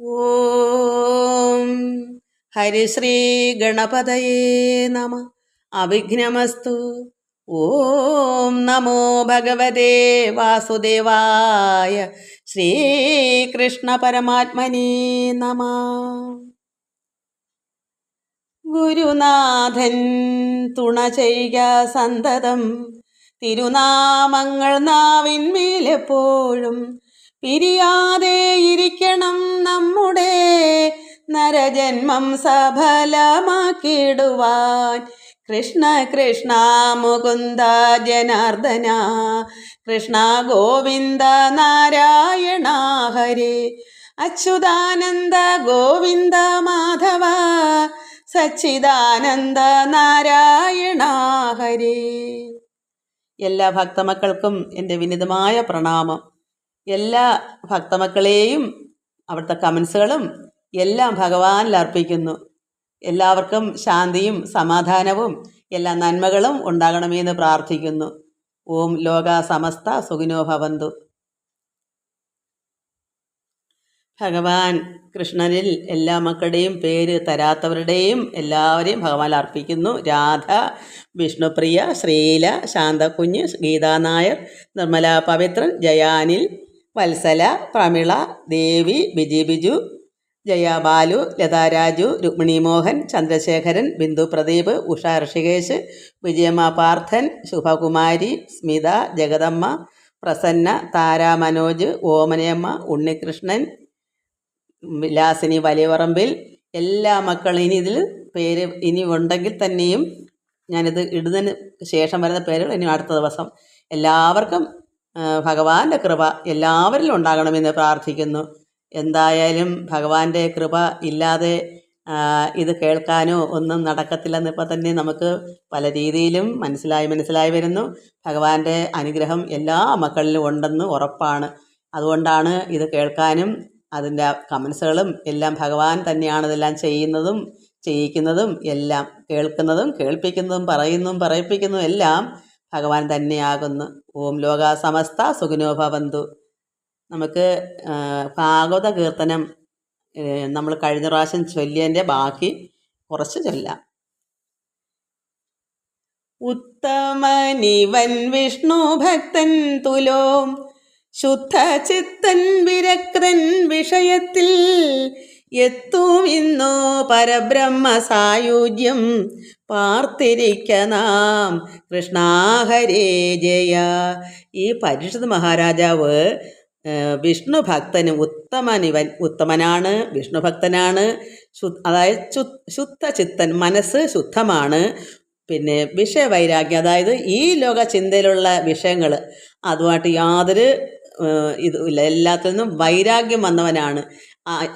ഓം ഹരിശ്രീ ഗണപതയേ നമ. അവിഘ്നമസ്തു. ഓം നമോ ഭഗവതേ വാസുദേവായ ശ്രീകൃഷ്ണ പരമാത്മനേ നമ. ഗുരുനാഥൻ തുണ ചെയ്യുക സന്തതം. തിരുനാമങ്ങൾ നാവിന്മേലെപ്പോഴും പിരിയാതെ ഇരിക്കണം നമ്മുടെ നരജന്മം സഫലമാക്കിടുവാൻ കൃഷ്ണ കൃഷ്ണ മുകുന്ദ ജനാർദ്ദന കൃഷ്ണ ഗോവിന്ദ നാരായണ ഹരേ അച്യുതാനന്ദ ഗോവിന്ദ മാധവ സച്ചിദാനന്ദ നാരായണ ഹരേ. എല്ലാ ഭക്തമക്കൾക്കും എന്റെ വിനിതമായ പ്രണാമം. എല്ലാ ഭക്തമക്കളെയും അവിടുത്തെ കമൻസുകളും എല്ലാം ഭഗവാനിൽ അർപ്പിക്കുന്നു. എല്ലാവർക്കും ശാന്തിയും സമാധാനവും എല്ലാ നന്മകളും ഉണ്ടാകണമെന്ന് പ്രാർത്ഥിക്കുന്നു. ഓം ലോക സമസ്ത സുഖിനോ ഭവന്തു. ഭഗവാൻ കൃഷ്ണനിൽ എല്ലാ മക്കളുടെയും പേര് തരാത്തവരുടെയും എല്ലാവരെയും ഭഗവാൻ അർപ്പിക്കുന്നു. രാധ വിഷ്ണുപ്രിയ ശ്രീല ശാന്തകുഞ്ഞ് ഗീതാനായർ നിർമ്മല പവിത്രൻ ജയാനിൽ വത്സല പ്രമിള ദേവി ബിജി ബിജു ജയ ബാലു ലതാ രാജു രുക്മിണി മോഹൻ ചന്ദ്രശേഖരൻ ബിന്ദു പ്രദീപ് ഉഷ ഋഷികേശ് വിജയമ്മ പാർത്ഥൻ ശുഭകുമാരി സ്മിത ജഗദമ്മ പ്രസന്ന താര മനോജ് ഓമനയമ്മ ഉണ്ണികൃഷ്ണൻ വിലാസിനി വലിയവറമ്പിൽ എല്ലാ മക്കളും ഇനി ഇതിൽ പേര് ഇനി ഉണ്ടെങ്കിൽ തന്നെയും ഞാനിത് ഇടുന്നതിന് ശേഷം വരുന്ന പേരുകൾ ഇനി അടുത്ത ദിവസം. എല്ലാവർക്കും ഭഗവാന്റെ കൃപ എല്ലാവരിലും ഉണ്ടാകണമെന്ന് പ്രാർത്ഥിക്കുന്നു. എന്തായാലും ഭഗവാന്റെ കൃപ ഇല്ലാതെ ഇത് കേൾക്കാനോ ഒന്നും നടക്കത്തില്ലെന്ന് ഇപ്പം തന്നെ നമുക്ക് പല രീതിയിലും മനസ്സിലായി മനസ്സിലായി വരുന്നു. ഭഗവാന്റെ അനുഗ്രഹം എല്ലാ മക്കളിലും ഉണ്ടെന്ന് ഉറപ്പാണ്. അതുകൊണ്ടാണ് ഇത് കേൾക്കാനും അതിന്റെ കമൻസുകളും എല്ലാം ഭഗവാൻ തന്നെയാണ് ഇതെല്ലാം ചെയ്യുന്നതും ചെയ്യിക്കുന്നതും എല്ലാം കേൾക്കുന്നതും കേൾപ്പിക്കുന്നതും പറയുന്നതും പറയിപ്പിക്കുന്നതും എല്ലാം ഭഗവാൻ തന്നെയാകുന്നു. ഓം ലോക സമസ്ത സുഖിനോ ഭവന്തു. നമുക്ക് ഭാഗവത കീർത്തനം നമ്മൾ കഴിഞ്ഞ പ്രാവശ്യം ചൊല്ലിയതിന്റെ ബാക്കി കുറച്ച് ചൊല്ലാം. ഉത്തമനിവൻ വിഷ്ണു ഭക്തൻ തുലോം ശുദ്ധചിത്തൻ വിരക്തൻ വിഷയത്തിൽ എത്തുമിന്നോ പരബ്രഹ്മ സായുജ്യം പാർത്തിരിക്ക നാം ജയ. ഈ പരിഷത് മഹാരാജാവ് വിഷ്ണു ഭക്തന് ഉത്തമനിവൻ ഉത്തമനാണ് വിഷ്ണു ഭക്തനാണ് അതായത് ശുദ്ധ ചിത്തൻ മനസ്സ് ശുദ്ധമാണ് പിന്നെ വിഷയവൈരാഗ്യം അതായത് ഈ ലോക ചിന്തയിലുള്ള വിഷയങ്ങൾ അതുമായിട്ട് യാതൊരു ഇതുമില്ല എല്ലാത്തിൽ നിന്നും വൈരാഗ്യം വന്നവനാണ്.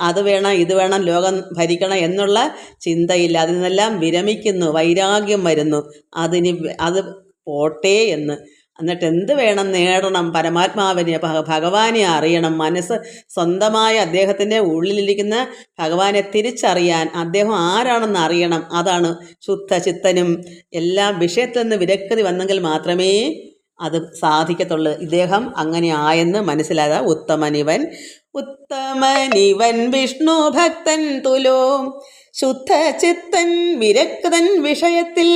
അത് വേണം ഇത് വേണം ലോകം ഭരിക്കണം എന്നുള്ള ചിന്തയില്ല. അതിൽ നിന്നെല്ലാം വിരമിക്കുന്നു വൈരാഗ്യം വരുന്നു. അതിന് അത് പോട്ടെ എന്ന്. എന്നിട്ട് എന്ത് വേണം നേടണം? പരമാത്മാവിനെ ഭഗവാനെ അറിയണം. മനസ്സ് സ്വന്തമായ അദ്ദേഹത്തിന്റെ ഉള്ളിലിരിക്കുന്ന ഭഗവാനെ തിരിച്ചറിയാൻ അദ്ദേഹം ആരാണെന്ന് അറിയണം. അതാണ് ശുദ്ധ ചിത്തനും. എല്ലാം വിഷയത്തിൽ നിന്ന് വിരക്തി വന്നെങ്കിൽ മാത്രമേ അത് സാധിക്കത്തുള്ളൂ. ഇദ്ദേഹം അങ്ങനെ ആയെന്ന് മനസ്സിലായ ഉത്തമനിവൻ ഉത്തമനിവൻ വിഷ്ണു ഭക്തൻ തുലോ ശുദ്ധചിത്തൻ വിരക്തൻ വിഷയത്തിൽ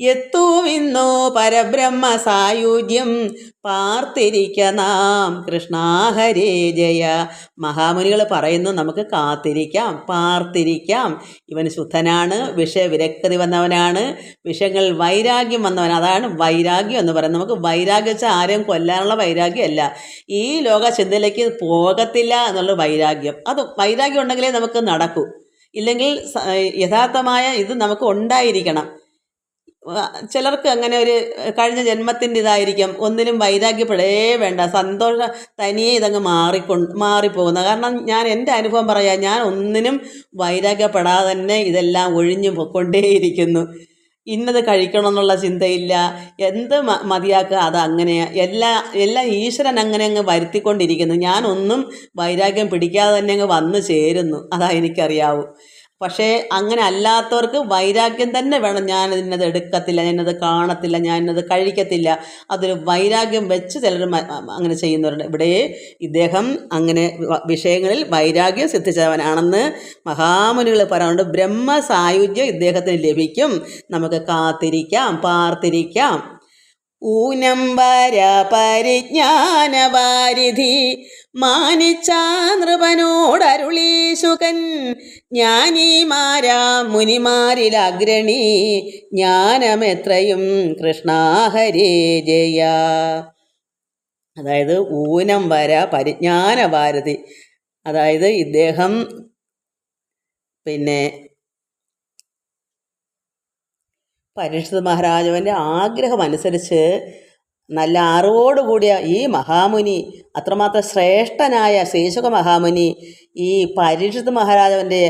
എത്തുവിന്നോ പരബ്രഹ്മ സായുജ്യം. പാർത്തിരിക്ക നാം കൃഷ്ണാഹരേ ജയ. മഹാമുനികൾ പറയുന്നു നമുക്ക് കാത്തിരിക്കാം പാർത്തിരിക്കാം. ഇവൻ ശുദ്ധനാണ് വിഷയവിരക്തി വന്നവനാണ് വിഷയങ്ങൾ വൈരാഗ്യം വന്നവൻ അതാണ് വൈരാഗ്യം എന്ന് പറയുന്നത്. നമുക്ക് വൈരാഗ്യം വെച്ചാൽ ആരെയും കൊല്ലാനുള്ള വൈരാഗ്യമല്ല. ഈ ലോക ചിന്തയിലേക്ക് പോകത്തില്ല എന്നുള്ള വൈരാഗ്യം. അത് വൈരാഗ്യം ഉണ്ടെങ്കിലേ നമുക്ക് നടക്കൂ. ഇല്ലെങ്കിൽ യഥാർത്ഥമായ ഇത് നമുക്ക് ഉണ്ടായിരിക്കണം. ചിലർക്ക് അങ്ങനെ ഒരു കഴിഞ്ഞ ജന്മത്തിന്റെ ഇതായിരിക്കും. ഒന്നിലും വൈരാഗ്യപ്പെടേ വേണ്ട. സന്തോഷം തനിയെ ഇതങ്ങ് മാറിക്കൊണ്ട് മാറിപ്പോകുന്ന. കാരണം ഞാൻ എന്റെ അനുഭവം പറയാം ഞാൻ ഒന്നിനും വൈരാഗ്യപ്പെടാതെ തന്നെ ഇതെല്ലാം ഒഴിഞ്ഞു പൊക്കൊണ്ടേയിരിക്കുന്നു. ഇന്നത് കഴിക്കണം എന്നുള്ള ചിന്തയില്ല. എന്ത് മതിയാക്കുക അത് അങ്ങനെ. എല്ലാ എല്ലാം ഈശ്വരൻ അങ്ങനെ അങ്ങ് വരുത്തിക്കൊണ്ടിരിക്കുന്നു. ഞാനൊന്നും വൈരാഗ്യം പിടിക്കാതെ തന്നെ അങ്ങ് വന്നു ചേരുന്നു. അതാ എനിക്കറിയാവൂ. പക്ഷേ അങ്ങനെ അല്ലാത്തവർക്ക് വൈരാഗ്യം തന്നെ വേണം. ഞാൻ ഇന്നത് എടുക്കത്തില്ല ഞാനത് കാണത്തില്ല ഞാനത് കഴിക്കത്തില്ല. അതൊരു വൈരാഗ്യം വെച്ച് ചിലർ അങ്ങനെ ചെയ്യുന്നവരുണ്ട്. ഇവിടെ ഇദ്ദേഹം അങ്ങനെ വിഷയങ്ങളിൽ വൈരാഗ്യം സിദ്ധിച്ചവനാണെന്ന് മഹാമുനികൾ പറയുന്നുണ്ട്. ബ്രഹ്മസായുജ്യം ഇദ്ദേഹത്തിന് ലഭിക്കും. നമുക്ക് കാത്തിരിക്കാം പാർത്തിരിക്കാം. ഊനം വര പരിജ്ഞാനവാരിധി മാനിച്ച നൃപനോടരുളീശുകൻ ജ്ഞാനിമാരാ മുനിമാരിൽ അഗ്രണി. ജ്ഞാനമെത്രയും കൃഷ്ണാഹരേ ജയ. അതായത് ഊനം വര പരിജ്ഞാനഭാരതി. അതായത് ഇദ്ദേഹം പിന്നെ പരീക്ഷിത് മഹാരാജാവിന്റെ ആഗ്രഹം അനുസരിച്ച് നല്ല അറിവോടുകൂടിയ ഈ മഹാമുനി അത്രമാത്രം ശ്രേഷ്ഠനായ ശേഷക മഹാമുനി ഈ പരീക്ഷിത് മഹാരാജാവിന്റെ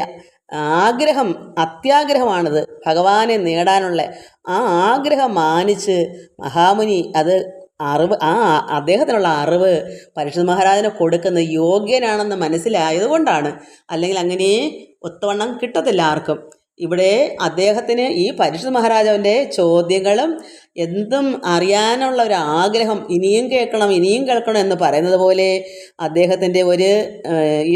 ആഗ്രഹം അത്യാഗ്രഹമാണത് ഭഗവാനെ നേടാനുള്ള. ആ ആഗ്രഹം മാനിച്ച് മഹാമുനി അത് അറിവ് ആ അദ്ദേഹത്തിനുള്ള അറിവ് പരീക്ഷിത് മഹാരാജന് കൊടുക്കുന്ന യോഗ്യനാണെന്ന് മനസ്സിലായതുകൊണ്ടാണ്. അല്ലെങ്കിൽ അങ്ങനെ ഒത്തവണ്ണം കിട്ടത്തില്ല ആർക്കും. ഇവിടെ അദ്ദേഹത്തിന് ഈ പരീക്ഷിത് മഹാരാജാവിന്റെ ചോദ്യങ്ങളും എന്തും അറിയാനുള്ള ഒരു ആഗ്രഹം ഇനിയും കേൾക്കണം ഇനിയും കേൾക്കണം എന്ന് പറയുന്നത് പോലെ അദ്ദേഹത്തിന്റെ ഒരു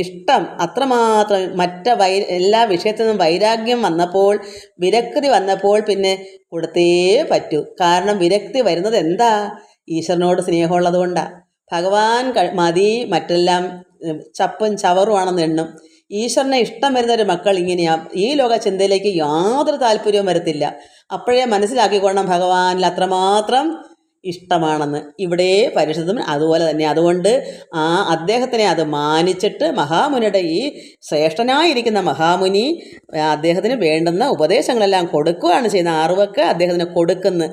ഇഷ്ടം അത്രമാത്രം മറ്റ വൈ എല്ലാ വിഷയത്തിൽ നിന്നും വൈരാഗ്യം വന്നപ്പോൾ വിരക്തി വന്നപ്പോൾ പിന്നെ കൊടുത്തേ പറ്റൂ. കാരണം വിരക്തി വരുന്നത് എന്താ? ഈശ്വരനോട് സ്നേഹമുള്ളത് കൊണ്ടാണ് ഭഗവാൻ മതി മറ്റെല്ലാം ചപ്പും ചവറുമാണെന്ന് എണ്ണും. ഈശ്വരനെ ഇഷ്ടം വരുന്ന ഒരു മക്കൾ ഇങ്ങനെയാ. ഈ ലോക ചിന്തയിലേക്ക് യാതൊരു താല്പര്യവും വരത്തില്ല. അപ്പോഴേ മനസ്സിലാക്കിക്കൊള്ളണം ഭഗവാനിൽ അത്രമാത്രം ഇഷ്ടമാണെന്ന്. ഇവിടെ പരിശുദ്ധം അതുപോലെ തന്നെ. അതുകൊണ്ട് ആ അദ്ദേഹത്തിനെ അത് മാനിച്ചിട്ട് മഹാമുനിയുടെ ഈ ശ്രേഷ്ഠനായിരിക്കുന്ന മഹാമുനി അദ്ദേഹത്തിന് വേണ്ടുന്ന ഉപദേശങ്ങളെല്ലാം കൊടുക്കുകയാണ് ചെയ്യുന്നത്. അറിവൊക്കെ അദ്ദേഹത്തിന് കൊടുക്കുന്നു.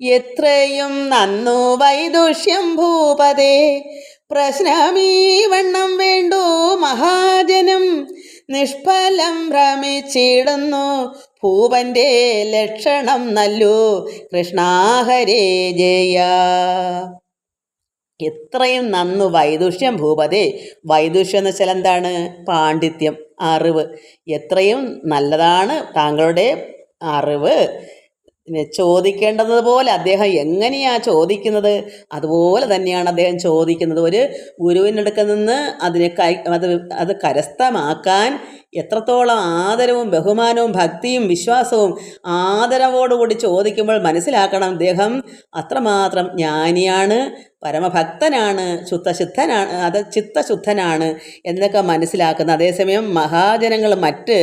എത്രയും നന്നു വൈദുഷ്യം ഭൂപതേ പ്രശ്നമീ വണ്ണം വേണ്ടു മഹാജനം. നിഷ്ഫലം ഭ്രമിച്ചിടുന്നു. ഭൂപന്റെ ലക്ഷണം നല്ലു. കൃഷ്ണാഹരേ ജയ. എത്രയും നന്നു വൈദുഷ്യം ഭൂപതേ. വൈദുഷ്യം എന്ന് വെച്ചാൽ എന്താണ്? പാണ്ഡിത്യം അറിവ്. എത്രയും നല്ലതാണ് താങ്കളുടെ അറിവ്. ചോദിക്കേണ്ടത് പോലെ അദ്ദേഹം എങ്ങനെയാ ചോദിക്കുന്നത്? അതുപോലെ തന്നെയാണ് അദ്ദേഹം ചോദിക്കുന്നത്. ഒരു ഗുരുവിനടുക്കൽ നിന്ന് അതിനെ കൈ അത് അത് കരസ്ഥമാക്കാൻ എത്രത്തോളം ആദരവും ബഹുമാനവും ഭക്തിയും വിശ്വാസവും ആദരവോടുകൂടി ചോദിക്കുമ്പോൾ മനസ്സിലാക്കണം അദ്ദേഹം അത്രമാത്രം ജ്ഞാനിയാണ് പരമഭക്തനാണ് ശുദ്ധശുദ്ധനാണ് അത് ചിത്തശുദ്ധനാണ് എന്നൊക്കെ മനസ്സിലാക്കുന്നത് അതേസമയം മഹാജനങ്ങൾ മറ്റ്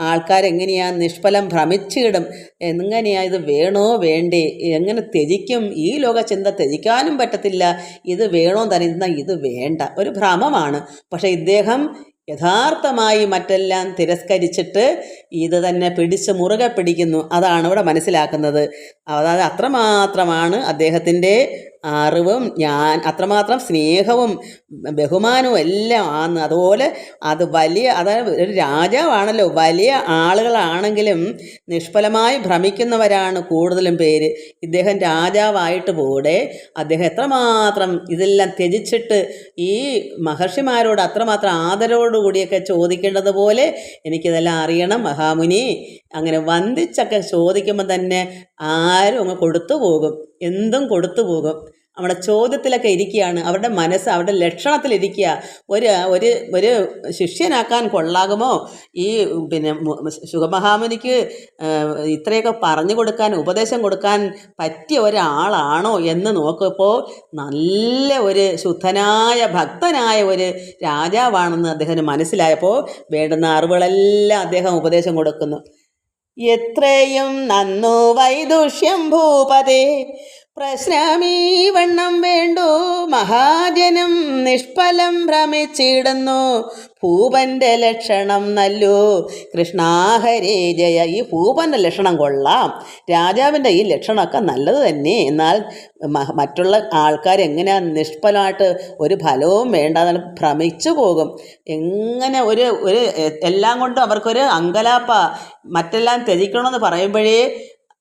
ആൾക്കാരെങ്ങനെയാ നിഷ്ഫലം ഭ്രമിച്ചിടും എങ്ങനെയാ ഇത് വേണോ വേണ്ടേ എങ്ങനെ ത്യജിക്കും ഈ ലോക ചിന്ത ത്യജിക്കാനും പറ്റത്തില്ല ഇത് വേണോ തന്നെ ഇത് വേണ്ട. ഒരു ഭ്രമമാണ്. പക്ഷേ ഇദ്ദേഹം യഥാർത്ഥമായി മറ്റെല്ലാം തിരസ്കരിച്ചിട്ട് ഇത് തന്നെ പിടിച്ച് മുറുകെ പിടിക്കുന്നു. അതാണ് ഇവിടെ മനസ്സിലാക്കുന്നത്. അതായത് അത്രമാത്രമാണ് അദ്ദേഹത്തിന്റെ അറിവും ഞാൻ അത്രമാത്രം സ്നേഹവും ബഹുമാനവും എല്ലാം ആണ് അതുപോലെ അത് വലിയ അതായത് ഒരു രാജാവാണല്ലോ വലിയ ആളുകളാണെങ്കിലും നിഷ്ഫലമായി ഭ്രമിക്കുന്നവരാണ് കൂടുതലും പേര്. ഇദ്ദേഹം രാജാവായിട്ട് കൂടെ അദ്ദേഹം എത്രമാത്രം ഇതെല്ലാം ത്യജിച്ചിട്ട് ഈ മഹർഷിമാരോട് അത്രമാത്രം ആദരവോടുകൂടിയൊക്കെ ചോദിക്കേണ്ടത് പോലെ എനിക്കിതെല്ലാം അറിയണം മഹാമുനി. അങ്ങനെ വന്ദിച്ചൊക്കെ ചോദിക്കുമ്പോൾ തന്നെ ആരും അങ്ങ് കൊടുത്തു പോകും. എന്തും കൊടുത്തു പോകും. നമ്മുടെ ചോദ്യത്തിലൊക്കെ ഇരിക്കുകയാണ്. അവരുടെ മനസ്സ് അവരുടെ ലക്ഷണത്തിലിരിക്കുക. ഒരു ഒരു ഒരു ശിഷ്യനാക്കാൻ കൊള്ളാകുമോ? ഈ പിന്നെ സുഖമഹാമുനിക്ക് ഇത്രയൊക്കെ പറഞ്ഞു കൊടുക്കാൻ ഉപദേശം കൊടുക്കാൻ പറ്റിയ ഒരാളാണോ എന്ന് നോക്കിയപ്പോൾ നല്ല ഒരു ശുദ്ധനായ ഭക്തനായ ഒരു രാജാവാണെന്ന് അദ്ദേഹത്തിന് മനസ്സിലായപ്പോൾ വേണ്ടുന്ന അറിവുകളെല്ലാം അദ്ദേഹം ഉപദേശം കൊടുക്കുന്നു. എത്രയും നന്നു വൈദുഷ്യം ഭൂപതേ പ്രശ്നമീ വണ്ണം വേണ്ടു മഹാജനം നിഷ്ഫലം ഭ്രമിച്ചിടുന്നു. ഭൂപന്റെ ലക്ഷണം നല്ലു കൃഷ്ണാഹരേ ജയ. ഈ ഭൂപന്റെ ലക്ഷണം കൊള്ളാം. രാജാവിന്റെ ഈ ലക്ഷണമൊക്കെ നല്ലത് തന്നെ. എന്നാൽ മറ്റുള്ള ആൾക്കാർ എങ്ങനെ നിഷ്ഫലമായിട്ട് ഒരു ഫലവും വേണ്ടാതെ ഭ്രമിച്ചു പോകും? എങ്ങനെ ഒരു ഒരു എല്ലാം കൊണ്ടും അവർക്കൊരു അങ്കലാപ്പ മറ്റെല്ലാം ത്യജിക്കണമെന്ന് പറയുമ്പോഴേ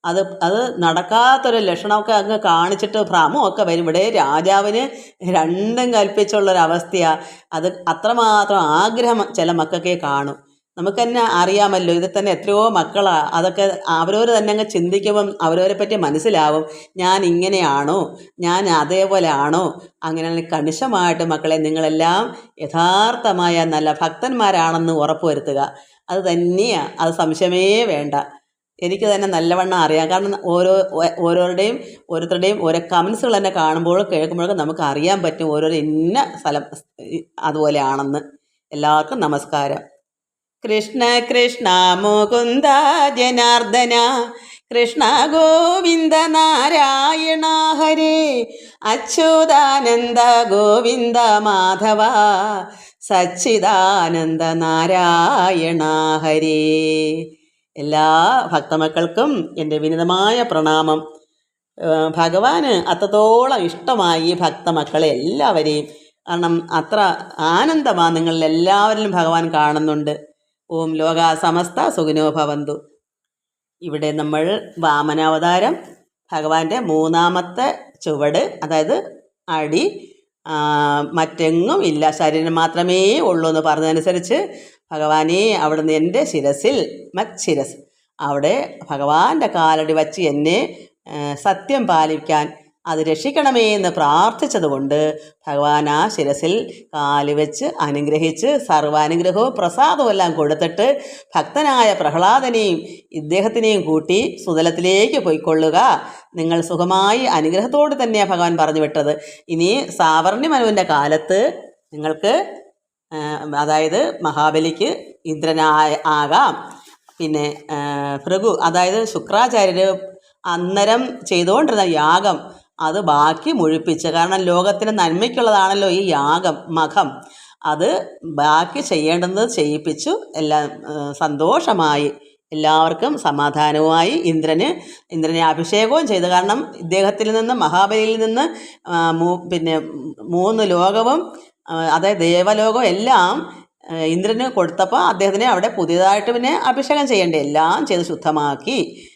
അത് അത് നടക്കാത്തൊരു ലക്ഷണമൊക്കെ അങ്ങ് കാണിച്ചിട്ട് ഭ്രമമൊക്കെ വരും. ഇവിടെ രാജാവിന് രണ്ടും കൽപ്പിച്ചുള്ളൊരവസ്ഥയാണ് അത് അത്രമാത്രം ആഗ്രഹം ചില മക്കൾക്കേ കാണും. നമുക്ക് തന്നെ അറിയാമല്ലോ ഇതിൽ തന്നെ എത്രയോ മക്കളാണ് അതൊക്കെ അവരവർ തന്നെ അങ്ങ് ചിന്തിക്കുമ്പം അവരവരെ പറ്റി മനസ്സിലാവും. ഞാൻ ഇങ്ങനെയാണോ? ഞാൻ അതേപോലെ ആണോ അങ്ങനെ കണിശമായിട്ട് മക്കളെ നിങ്ങളെല്ലാം യഥാർത്ഥമായ നല്ല ഭക്തന്മാരാണെന്ന് ഉറപ്പുവരുത്തുക. അത് തന്നെയാണ് അത് സംശയമേ വേണ്ട. എനിക്ക് തന്നെ നല്ലവണ്ണം അറിയാം. കാരണം ഓരോ ഓരോരുടെയും ഓരോരുത്തരുടെയും ഓരോ കമൻസുകൾ തന്നെ കാണുമ്പോഴും കേൾക്കുമ്പോഴൊക്കെ നമുക്ക് അറിയാൻ പറ്റും ഓരോരോ ഇന്ന സ്ഥലം അതുപോലെയാണെന്ന്. എല്ലാവർക്കും നമസ്കാരം. കൃഷ്ണ കൃഷ്ണ മുകുന്ദ ജനാർദ്ദന. കൃഷ്ണ ഗോവിന്ദ നാരായണ ഹരേ. അച്യുതാനന്ദ ഗോവിന്ദ മാധവ. സച്ചിദാനന്ദ നാരായണ ഹരേ. എല്ലാ ഭക്തമക്കൾക്കും എന്റെ വിനിതമായ പ്രണാമം. ഭഗവാന് അത്രത്തോളം ഇഷ്ടമായി ഭക്തമക്കളെ എല്ലാവരെയും. കാരണം അത്ര ആനന്ദമാണ് നിങ്ങളിൽ എല്ലാവരിലും ഭഗവാൻ കാണുന്നുണ്ട്. ഓം ലോക സമസ്ത സുഖിനോ ഭവന്തു. ഇവിടെ നമ്മൾ വാമനാവതാരം ഭഗവാന്റെ മൂന്നാമത്തെ ചുവട് അതായത് അടി മറ്റെങ്ങും ഇല്ല. ശരീരം മാത്രമേ ഉള്ളൂ എന്ന് പറഞ്ഞതനുസരിച്ച് ഭഗവാനെ അവിടുന്ന് എന്റെ ശിരസിൽ മച്ചിരസ് അവിടെ ഭഗവാന്റെ കാലടി വച്ച് എന്നെ സത്യം പാലിക്കാൻ അത് രക്ഷിക്കണമേ എന്ന് പ്രാർത്ഥിച്ചതുകൊണ്ട് ഭഗവാൻ ആ ശിരസിൽ കാൽ വെച്ച് അനുഗ്രഹിച്ച് സർവാനുഗ്രഹവും പ്രസാദവും എല്ലാം കൊടുത്തിട്ട് ഭക്തനായ പ്രഹ്ലാദനെയും ഇദ്ദേഹത്തിനെയും കൂട്ടി സുതലത്തിലേക്ക് പോയിക്കൊള്ളുക. നിങ്ങൾ സുഖമായി അനുഗ്രഹത്തോട് തന്നെയാണ് ഭഗവാൻ പറഞ്ഞു വിട്ടത്. ഇനി സാവർണി മനുവിന്റെ കാലത്ത് നിങ്ങൾക്ക് അതായത് മഹാബലിക്ക് ഇന്ദ്രനായ ആകാം. പിന്നെ ഭൃഗു അതായത് ശുക്രാചാര്യർ അന്നരം ചെയ്തുകൊണ്ടിരുന്ന യാഗം അത് ബാക്കി മുഴിപ്പിച്ച് കാരണം ലോകത്തിന് നന്മയ്ക്കുള്ളതാണല്ലോ ഈ യാഗം മഖം. അത് ബാക്കി ചെയ്യേണ്ടത് ചെയ്യിപ്പിച്ചു എല്ലാം സന്തോഷമായി എല്ലാവർക്കും സമാധാനവുമായി ഇന്ദ്രന് ഇന്ദ്രനെ അഭിഷേകവും ചെയ്തു. കാരണം ഇദ്ദേഹത്തിൽ നിന്ന് മഹാബലിയിൽ നിന്ന് പിന്നെ മൂന്ന് ലോകവും അതായത് ദേവലോകം എല്ലാം ഇന്ദ്രന് കൊടുത്തപ്പോൾ അദ്ദേഹത്തിനെ അവിടെ പുതിയതായിട്ട് പിന്നെ അഭിഷേകം ചെയ്യേണ്ട? എല്ലാം ചെയ്ത് ശുദ്ധമാക്കി.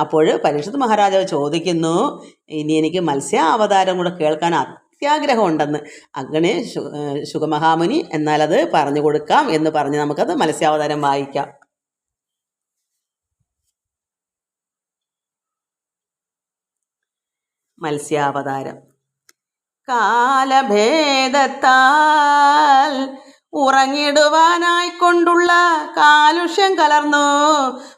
അപ്പോൾ പരീക്ഷത്ത് മഹാരാജാവ് ചോദിക്കുന്നു ഇനി എനിക്ക് മത്സ്യ അവതാരം കൂടെ കേൾക്കാൻ അത്യാഗ്രഹമുണ്ടെന്ന്. അങ്ങനെ ശു- ആ, ശുഗമഹാമുനി എന്നാലത് പറഞ്ഞു കൊടുക്കാം എന്ന് പറഞ്ഞ് നമുക്കത് മത്സ്യാവതാരം വായിക്കാം. മത്സ്യാവതാരം. കാലഭേദത്താൽ ഉറങ്ങിടുവാനായി കൊണ്ടുള്ള കാലുഷ്യം കലർന്നു.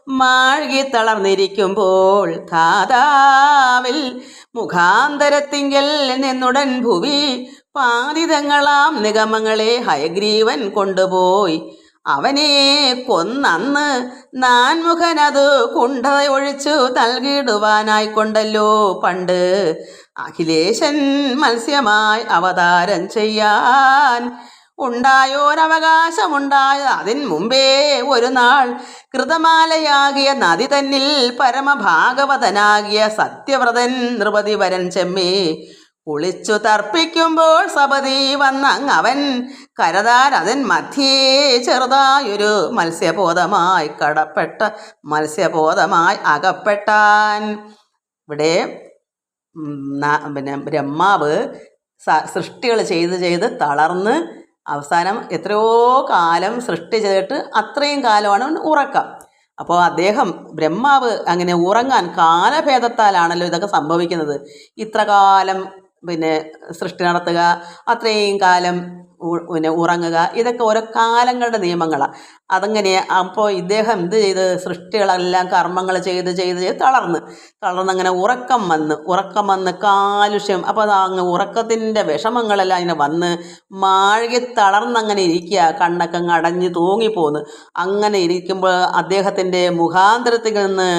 മാഴുകി തളർന്നിരിക്കുമ്പോൾ ധാതാവിൽ മുഖാന്തരത്തിങ്കൽ നിന്നുടൻ ഭുവി പാതിതങ്ങളാം നിഗമങ്ങളെ ഹയഗ്രീവൻ കൊണ്ടുപോയി. അവനെ കൊന്നന്ന് നാൻമുഖനതു കുണ്ട ഒഴിച്ചു കൊണ്ടല്ലോ പണ്ട്. അഖിലേശൻ മത്സ്യമായി അവതാരം ചെയ്യാൻ ഉണ്ടായോരവകാശമുണ്ടായ അതിൻ മുമ്പേ ഒരു നാൾ കൃതമാലയാകിയ നദി തന്നിൽ പരമഭാഗവതനാകിയ സത്യവ്രതൻ നൃപതി വരൻ ചെമ്മേ. കുളിച്ചു തർപ്പിക്കുമ്പോൾ സപതി വന്നങ് അതിൻ മധ്യേ ചെറുതായൊരു മത്സ്യബോധമായി കടപ്പെട്ട മത്സ്യബോധമായി അകപ്പെട്ടാൻ. ഇവിടെ പിന്നെ ബ്രഹ്മാവ് സൃഷ്ടികൾ ചെയ്ത് ചെയ്ത് തളർന്ന് അവസാനം എത്രയോ കാലം സൃഷ്ടി ചെയ്തിട്ട് അത്രയും കാലമാണ് ഉറക്കം. അപ്പോൾ അദ്ദേഹം ബ്രഹ്മാവ് അങ്ങനെ ഉറങ്ങാൻ കാലഭേദത്താലാണല്ലോ ഇതൊക്കെ സംഭവിക്കുന്നത്. ഇത്ര കാലം പിന്നെ സൃഷ്ടി നടത്തുക അത്രയും കാലം പിന്നെ ഉറങ്ങുക. ഇതൊക്കെ ഓരോ കാലങ്ങളുടെ നിയമങ്ങളാണ് അതങ്ങനെ അപ്പോൾ ഇദ്ദേഹം എന്ത് ചെയ്ത്? സൃഷ്ടികളെല്ലാം കർമ്മങ്ങൾ ചെയ്ത് ചെയ്ത് ചെയ്ത് തളർന്ന്. തളർന്നങ്ങനെ ഉറക്കം വന്ന്. ഉറക്കം വന്ന് കാലുഷ്യം. അപ്പോൾ അത് അങ്ങ് ഉറക്കത്തിന്റെ വിഷമങ്ങളെല്ലാം ഇങ്ങനെ വന്ന് മാഴകി തളർന്നങ്ങനെ ഇരിക്കുക. കണ്ണൊക്കെ അടഞ്ഞ് തൂങ്ങിപ്പോന്ന്. അങ്ങനെ ഇരിക്കുമ്പോൾ അദ്ദേഹത്തിന്റെ മുഖാന്തരത്തിൽ നിന്ന്